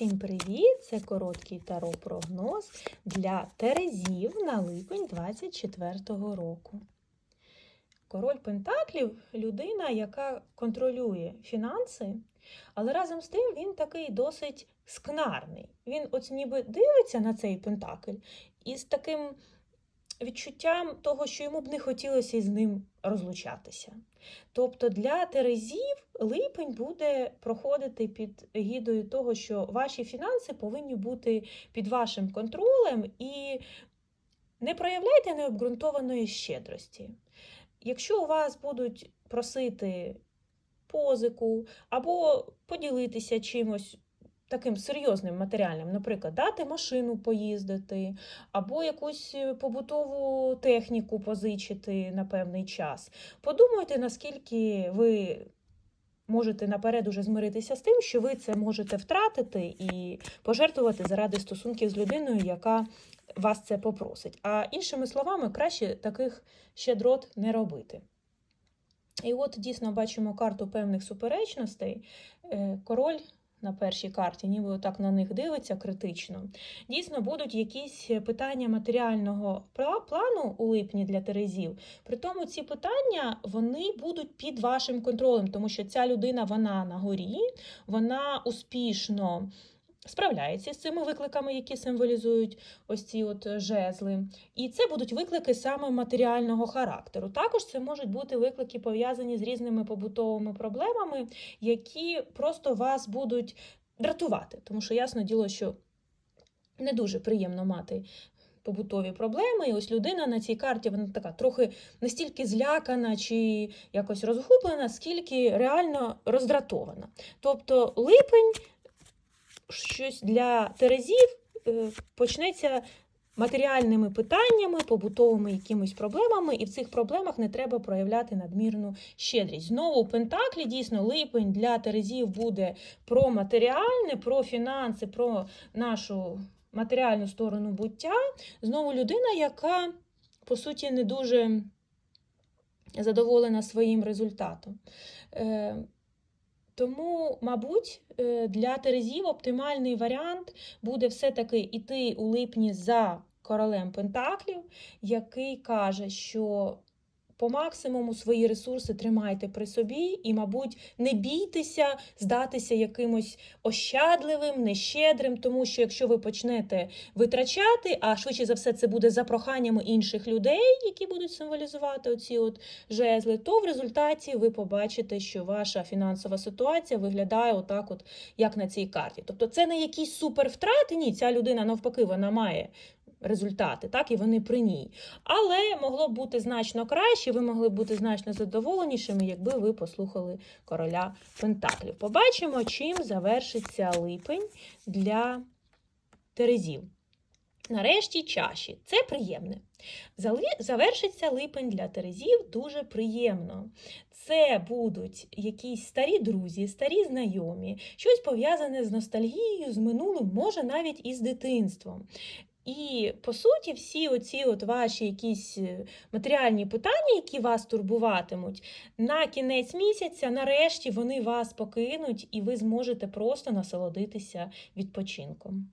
Всім привіт! Це короткий таро прогноз для Терезів на липень 24-го року. Король Пентаклів людина, яка контролює фінанси, але разом з тим він такий досить скнарний. Він от ніби дивиться на цей пентакль і з таким відчуттям того, що йому б не хотілося із ним розлучатися. Тобто для Терезів липень буде проходити під гідою того, що ваші фінанси повинні бути під вашим контролем і не проявляйте необґрунтованої щедрості. Якщо у вас будуть просити позику або поділитися чимось таким серйозним матеріальним, наприклад, дати машину поїздити, або якусь е, побутову техніку позичити на певний час. Подумайте, наскільки ви можете наперед уже змиритися з тим, що ви це можете втратити і пожертвувати заради стосунків з людиною, яка вас це попросить. А іншими словами, краще таких щедрот не робити. І от дійсно бачимо карту певних суперечностей. Е, Король на першій карті, ніби отак на них дивиться критично. Дійсно, будуть якісь питання матеріального пла- плану у липні для Терезів. При тому ці питання вони будуть під вашим контролем, тому що ця людина вона на горі, вона успішно. Справляється з цими викликами, які символізують ось ці от жезли. І це будуть виклики саме матеріального характеру. Також це можуть бути виклики пов'язані з різними побутовими проблемами, які просто вас будуть дратувати. Тому що ясно діло, що не дуже приємно мати побутові проблеми. І ось людина на цій карті вона така трохи настільки злякана чи якось розгублена, скільки реально роздратована. Тобто липень щось для Терезів е, почнеться матеріальними питаннями, побутовими якимись проблемами, і в цих проблемах не треба проявляти надмірну щедрість. Знову Пентаклі дійсно липень для Терезів буде про матеріальне, про фінанси, про нашу матеріальну сторону буття. Знову людина, яка, по суті, не дуже задоволена своїм результатом. Тому, мабуть, е, для Терезів оптимальний варіант буде все-таки йти у липні за королем Пентаклів, який каже, що по максимуму свої ресурси тримайте при собі і, мабуть, не бійтеся здатися якимось ощадливим, нещедрим, тому що якщо ви почнете витрачати, а швидше за все це буде за проханнями інших людей, які будуть символізувати оці от жезли, то в результаті ви побачите, що ваша фінансова ситуація виглядає отак, от як на цій карті. Тобто, це не якісь супервтрати, ні, ця людина навпаки вона має. Результати, так, і вони при ній. Але могло б бути значно краще, ви могли б бути значно задоволенішими, якби ви послухали короля Пентаклів. Побачимо, чим завершиться липень для Терезів. Нарешті чаші. Це приємне. Завершиться липень для Терезів дуже приємно. Це будуть якісь старі друзі, старі знайомі, щось пов'язане з ностальгією, з минулим, може навіть і з дитинством. І по суті, всі оці от ваші якісь е, матеріальні питання, які вас турбуватимуть, на кінець місяця, нарешті, вони вас покинуть, і ви зможете просто насолодитися відпочинком.